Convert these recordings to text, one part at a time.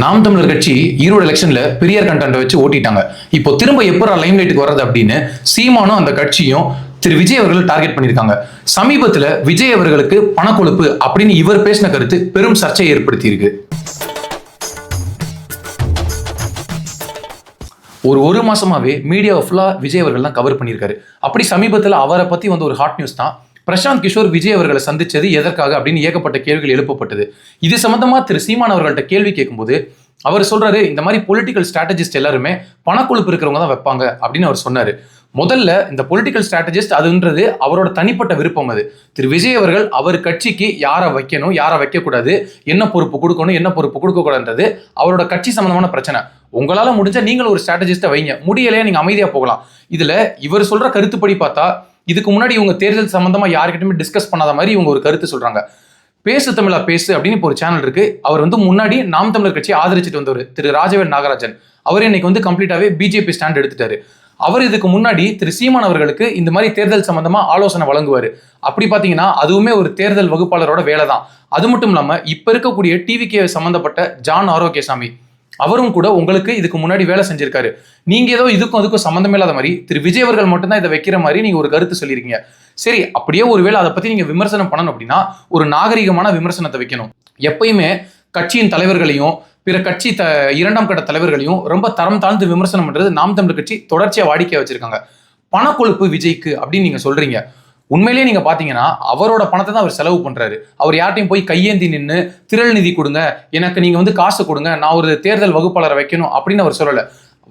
நாம் தமிழர் கட்சி ஈரோடு எலெக்ஷன்ல பெரியார் கண்டென்ட் வச்சு ஓட்டிட்டாங்க. இப்போ திரும்ப எப்போ லைம் லைட்டுக்கு வர்றது அப்படின்னு சீமானும் அந்த கட்சியும் திரு விஜய் அவர்கள் டார்கெட் பண்ணியிருக்காங்க. சமீபத்துல விஜய் அவர்களுக்கு பணக்கொழுப்பு அப்படின்னு இவர் பேசின கருத்து பெரும் சர்ச்சையை ஏற்படுத்தியிருக்கு. ஒரு ஒரு மாசமாவே மீடியா ஃபுல்லா விஜய் அவர்கள் தான் கவர் பண்ணியிருக்காரு. அப்படி சமீபத்தில் அவரை பத்தி வந்து ஒரு ஹாட் நியூஸ் தான் பிரசாந்த் கிஷோர் விஜய் அவர்களை சந்திச்சது எதற்காக அப்படின்னு ஏகப்பட்ட கேள்விகள் எழுப்பப்பட்டது. இது சம்பந்தமா திரு சீமான் அவர்கள்ட்ட கேள்வி கேட்கும்போது அவர் சொல்றாரு இந்த மாதிரி பொலிட்டிக்கல் ஸ்ட்ராட்டஜிஸ்ட் எல்லாருமே பணக்கொழுப்பு இருக்கிறவங்க தான் வைப்பாங்க அப்படின்னு அவர் சொன்னாரு. முதல்ல இந்த பொலிட்டிக்கல் ஸ்ட்ராட்டஜிஸ்ட் அதுன்றது அவரோட தனிப்பட்ட விருப்பம் அது. திரு விஜய் அவர்கள் அவர் கட்சிக்கு யாரை வைக்கணும் யாரை வைக்கக்கூடாது என்ன பொறுப்பு கொடுக்கணும் என்ன பொறுப்பு கொடுக்கக்கூடாதுன்றது அவரோட கட்சி சம்பந்தமான பிரச்சனை. உங்களால முடிஞ்சால் நீங்களும் ஒரு ஸ்ட்ராட்டஜிஸ்ட்டை வைங்க. முடியலையா நீங்க அமைதியா போகலாம். இதுல இவர் சொல்ற கருத்துப்படி பார்த்தா இதுக்கு முன்னாடி இவங்க தேர்தல் சம்பந்தமா யாருக்கிட்டயுமே டிஸ்கஸ் பண்ணாத மாதிரி இவங்க ஒரு கருத்து சொல்றாங்க. பேசு தமிழா பேசு அப்படின்னு இப்போ ஒரு சேனல் இருக்கு. அவர் வந்து முன்னாடி நாம் தமிழர் கட்சியை ஆதரிச்சிட்டு வந்தவர் திரு ராஜவேல் நாகராஜன். அவர் இன்னைக்கு வந்து கம்ப்ளீட்டாவே பிஜேபி ஸ்டாண்ட் எடுத்துட்டாரு. அவர் இதுக்கு முன்னாடி திரு சீமான் அவர்களுக்கு இந்த மாதிரி தேர்தல் சம்பந்தமா ஆலோசனை வழங்குவார். அப்படி பார்த்தீங்கன்னா அதுவுமே ஒரு தேர்தல் வகுப்பாளரோட வேலை தான் அது மட்டும் இல்லாம இப்ப இருக்கக்கூடிய டிவிகே சம்பந்தப்பட்ட ஜான் ஆரோக்கியசாமி அவரும் கூட உங்களுக்கு இதுக்கு முன்னாடி வேலை செஞ்சிருக்காரு. நீங்க ஏதோ இதுக்கும் அதுக்கும் சம்மந்தம் இல்லாத மாதிரி திரு விஜய் அவர்கள் மட்டும்தான் இதை வைக்கிற மாதிரி நீங்க ஒரு கருத்து சொல்லியிருக்கீங்க. சரி அப்படியே ஒருவேளை அதை பத்தி நீங்க விமர்சனம் பண்ணணும் அப்படின்னா ஒரு நாகரிகமான விமர்சனத்தை வைக்கணும். எப்பயுமே கட்சியின் தலைவர்களையும் பிற கட்சி த இரண்டாம் கட்ட தலைவர்களையும் ரொம்ப தரம் தாழ்ந்து விமர்சனம் பண்றது நாம் தமிழ் கட்சி தொடர்ச்சியா வாடிக்கையா வச்சிருக்காங்க. பணக்கொழுப்பு விஜய்க்கு அப்படின்னு நீங்க சொல்றீங்க. உண்மையிலேயே நீங்க பாத்தீங்கன்னா அவரோட பணத்தை தான் அவர் செலவு பண்றாரு. அவர் யார்ட்டையும் போய் கையேந்தி நின்று திரள் நிதி கொடுங்க எனக்கு நீங்க வந்து காசு கொடுங்க நான் ஒரு தேர்தல் வகுப்பாளரை வைக்கணும் அப்படின்னு அவர் சொல்லலை.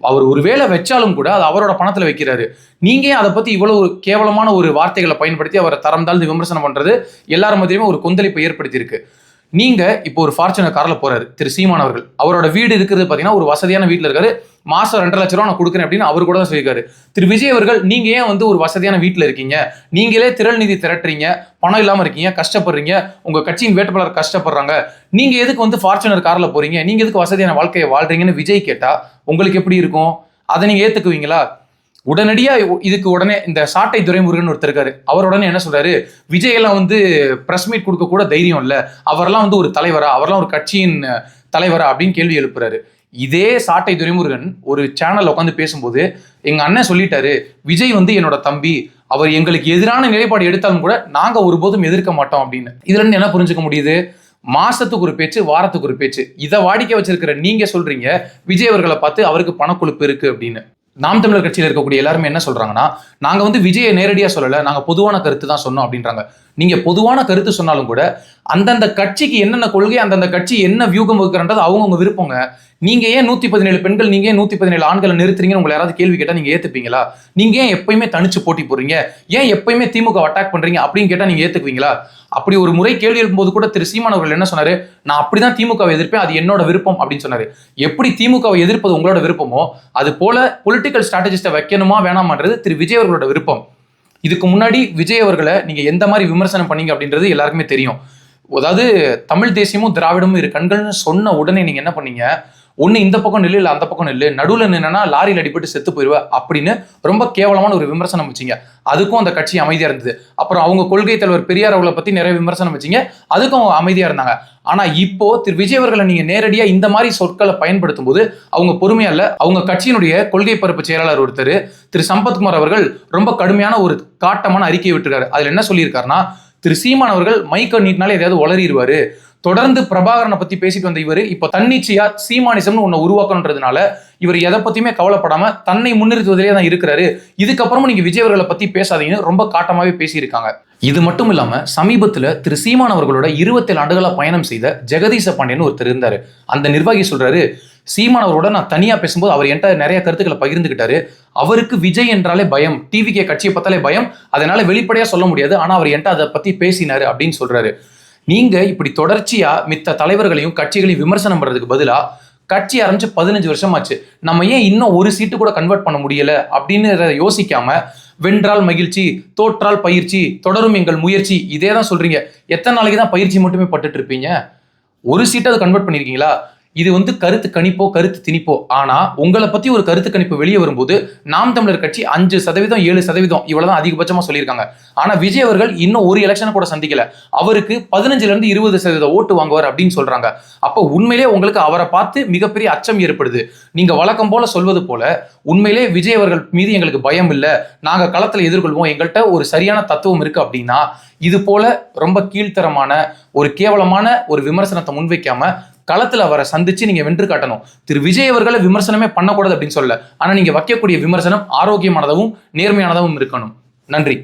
அவர் ஒரு வேலை வச்சாலும் கூட அது அவரோட பணத்துல வைக்கிறாரு. நீங்க அதை பத்தி இவ்வளவு ஒரு கேவலமான ஒரு வார்த்தைகளை பயன்படுத்தி அவரை தரம் தாழ்ந்து விமர்சனம் பண்றது? எல்லாரும் மத்தியுமே ஒரு கொந்தளிப்பை ஏற்படுத்தி இருக்கு நீங்க இப்போ ஒரு ஃபார்ச்சுனர் காரில் போறாரு திரு சீமான் அவர்கள். அவரோட வீடு இருக்கிறது பாத்தீங்கன்னா ஒரு வசதியான வீட்டில் இருக்காரு. மாசம் ரெண்டரை லட்ச ரூபா நான் கொடுக்குறேன் அப்படின்னு அவர் கூட தான் சொல்லியிருக்காரு. திரு விஜய் அவர்கள் நீங்க ஏன் வந்து ஒரு வசதியான வீட்டில் இருக்கீங்க? நீங்களே திரள் நிதி திரட்டுறீங்க பணம் இல்லாமல் இருக்கீங்க கஷ்டப்படுறீங்க உங்க கட்சியின் வேட்பாளர் கஷ்டப்படுறாங்க. நீங்க எதுக்கு வந்து ஃபார்ச்சுனர் காரில் போறீங்க? நீங்க எதுக்கு வசதியான வாழ்க்கையை வாழ்றீங்கன்னு விஜய் கேட்டா உங்களுக்கு எப்படி இருக்கும்? அதை நீங்க ஏத்துக்குவீங்களா? உடனடியா இதுக்கு உடனே இந்த சாட்டை துரைமுருகன் ஒருத்தர் இருக்காரு. அவர் உடனே என்ன சொல்றாரு? விஜய் எல்லாம் வந்து பிரஸ் மீட் கொடுக்க கூட தைரியம் இல்லை. அவரெல்லாம் வந்து ஒரு தலைவரா? அவரெல்லாம் ஒரு கட்சியின் தலைவரா? அப்படின்னு கேள்வி எழுப்புறாரு. இதே சாட்டை துரைமுருகன் ஒரு சேனல்ல உட்காந்து பேசும்போது எங்க அண்ணன் சொல்லிட்டாரு விஜய் வந்து என்னோட தம்பி. அவர் எங்களுக்கு எதிரான நிலைப்பாடு எடுத்தாலும் கூட நாங்க ஒருபோதும் எதிர்க்க மாட்டோம் அப்படின்னு. இதுல இருந்து என்ன புரிஞ்சுக்க முடியுது? மாசத்துக்கு ஒரு பேச்சு வாரத்துக்கு ஒரு பேச்சு. இதை வாடிக்கை வச்சிருக்கிற நீங்க சொல்றீங்க விஜய் அவர்களை பார்த்து அவருக்கு பணக்கொழுப்பு இருக்கு அப்படின்னு. நாம் தமிழர் கட்சியில் இருக்கக்கூடிய எல்லாருமே என்ன சொல்றாங்கன்னா நாங்க வந்து விஜயை நேரடியா சொல்லல நாங்க பொதுவான கருத்து தான் சொன்னோம் அப்படின்றாங்க. நீங்க பொதுவான கருத்து சொன்னாலும் கூட அந்தந்த கட்சிக்கு என்னென்ன கொள்கை அந்தந்த கட்சி என்ன வியூகம் வகுக்கிறன்றது அவங்கவுங்க விருப்பங்க. நீங்க ஏன் நூத்தி பதினேழு பெண்கள் நீங்க ஏன் நூத்தி பதினேழு ஆண்களை நிறுத்துறீங்கன்னு உங்களை யாராவது கேள்வி கேட்டா நீங்க ஏத்துப்பீங்களா? நீங்க ஏன் எப்பயுமே தனிச்சு போட்டி போடுறீங்க? ஏன் எப்பயுமே திமுக அட்டாக் பண்றீங்க அப்படின்னு கேட்டா நீங்க ஏத்துக்குவீங்களா? அப்படி ஒரு முறை கேள்வி எழுப்பும்போது கூட திரு சீமான் அவர்கள் என்ன சொன்னாரு? நான் அப்படிதான் திமுகவை எதிர்ப்பேன் அது என்னோட விருப்பம் அப்படின்னு சொன்னாரு. எப்படி திமுகவை எதிர்ப்பது உங்களோட விருப்பமோ அது போல பொலிட்டிக்கல் ஸ்ட்ராட்டஜிஸ்டை வைக்கணுமா வேணாமான்றது திரு விஜய் அவர்களோட விருப்பம். இதுக்கு முன்னாடி விஜய் அவர்களை நீங்க எந்த மாதிரி விமர்சனம் பண்ணீங்க அப்படின்றது எல்லாருக்குமே தெரியும். அதாவது தமிழ் தேசியமும் திராவிடமும் இரு கண்கள்னு சொன்ன உடனே நீங்க என்ன பண்ணீங்க? ஒன்று இந்த பக்கம் நில்லு இல்லை அந்த பக்கம் நில்லு. நடுவில் நின்னா லாரியில் அடிபட்டு செத்து போயிடுவ அப்படின்னு ரொம்ப கேவலமான ஒரு விமர்சனம் வச்சீங்க. அதுக்கும் அந்த கட்சி அமைதியாக இருந்தது. அப்புறம் அவங்க கொள்கை தலைவர் பெரியார் அவர்களை பற்றி நிறைய விமர்சனம் வச்சீங்க. அதுக்கும் அவங்க அமைதியாக இருந்தாங்க. ஆனால் இப்போ திரு விஜய் அவர்களை நீங்கள் நேரடியாக இந்த மாதிரி சொற்களை பயன்படுத்தும் போது அவங்க பொறுமையா இல்லை. அவங்க கட்சியினுடைய கொள்கை பரப்பு செயலாளர் ஒருத்தர் திரு சம்பத்குமார் அவர்கள் ரொம்ப கடுமையான ஒரு காட்டமான அறிக்கையை விட்டுருக்காரு. அதில் என்ன சொல்லியிருக்காருன்னா திரு சீமான் அவர்கள் மைக்க நீட்டினாலே எதையாவது உளறிடுவாரு. தொடர்ந்து பிரபாகரனை பத்தி பேசிட்டு வந்த இவர் இப்போ தன்னிச்சையா சீமானிசம்னு ஒன்னு உருவாக்கணுன்றதுனால இவர் எதை பத்தியுமே கவலைப்படாம தன்னை முன்னிறுத்துவதிலே தான் இருக்கிறாரு. இதுக்கப்புறமும் நீங்க விஜய் அவர்களை பத்தி பேசாதீங்கன்னு ரொம்ப காட்டமாவே பேசியிருக்காங்க. இது மட்டும் இல்லாம சமீபத்துல திரு சீமான் அவர்களோட இருபத்தேழு ஆண்டுகளா பயணம் செய்த ஜெகதீச பாண்டியன் ஒருத்தர் இருந்தாரு. அந்த நிர்வாகி சொல்றாரு சீமான் அவரோட நான் தனியா பேசும்போது அவர் என்கிட்ட நிறைய கருத்துக்களை பகிர்ந்துகிட்டாரு. அவருக்கு விஜய் என்றாலே பயம். டிவிகே கட்சியை பார்த்தாலே பயம். அதனால வெளிப்படையா சொல்ல முடியாது. ஆனா அவர் என்கிட்ட அதை பத்தி பேசினாரு அப்படின்னு சொல்றாரு. நீங்க இப்படி தொடர்ச்சியா மித்த தலைவர்களையும் கட்சிகளையும் விமர்சனம் பண்றதுக்கு பதிலா கட்சி ஆரம்பிச்சு பதினஞ்சு வருஷம் ஆச்சு நம்ம ஏன் இன்னும் ஒரு சீட்டு கூட கன்வெர்ட் பண்ண முடியல? அப்படின்னு யோசிக்காம வென்றால் மகிழ்ச்சி தோற்றால் பயிற்சி தொடரும் எங்கள் முயற்சி இதே தான் சொல்றீங்க. எத்தனை நாளைக்கு தான் பயிற்சி மட்டுமே பட்டுட்டு இருப்பீங்க? ஒரு சீட்டை அதை கன்வெர்ட் பண்ணிருக்கீங்களா? இது வந்து கருத்து கணிப்போ கருத்து திணிப்போ. ஆனா உங்களை பத்தி ஒரு கருத்து கணிப்பு வெளியே வரும்போது நாம் தமிழர் கட்சி அஞ்சு சதவீதம் ஏழு சதவீதம் இவ்வளவுதான் அதிகபட்சமா சொல்லியிருக்காங்க. ஆனா விஜய் அவர்கள் இன்னும் ஒரு எலெக்ஷனை கூட சந்திக்கல. அவருக்கு பதினஞ்சுல இருந்து இருபது சதவீதம் ஓட்டு வாங்குவார் அப்படின்னு சொல்றாங்க. அப்போ உண்மையிலே உங்களுக்கு அவரை பார்த்து மிகப்பெரிய அச்சம் ஏற்படுது. நீங்க வழக்கம் போல சொல்வது போல உண்மையிலே விஜய் அவர்கள் மீது எங்களுக்கு பயம் இல்லை. நாங்க களத்துல எதிர்கொள்வோம். எங்கள்கிட்ட ஒரு சரியான தத்துவம் இருக்கு அப்படின்னா இது போல ரொம்ப கீழ்த்தரமான ஒரு கேவலமான ஒரு விமர்சனத்தை முன்வைக்காம களத்தில் அவரை சந்திச்சு நீங்கள் வென்று காட்டணும். திரு விஜய் அவர்களை விமர்சனமே பண்ணக்கூடாது அப்படின்னு சொல்லல. ஆனால் நீங்கள் வைக்கக்கூடிய விமர்சனம் ஆரோக்கியமானதாகவும் நேர்மையானதாகவும் இருக்கணும். நன்றி.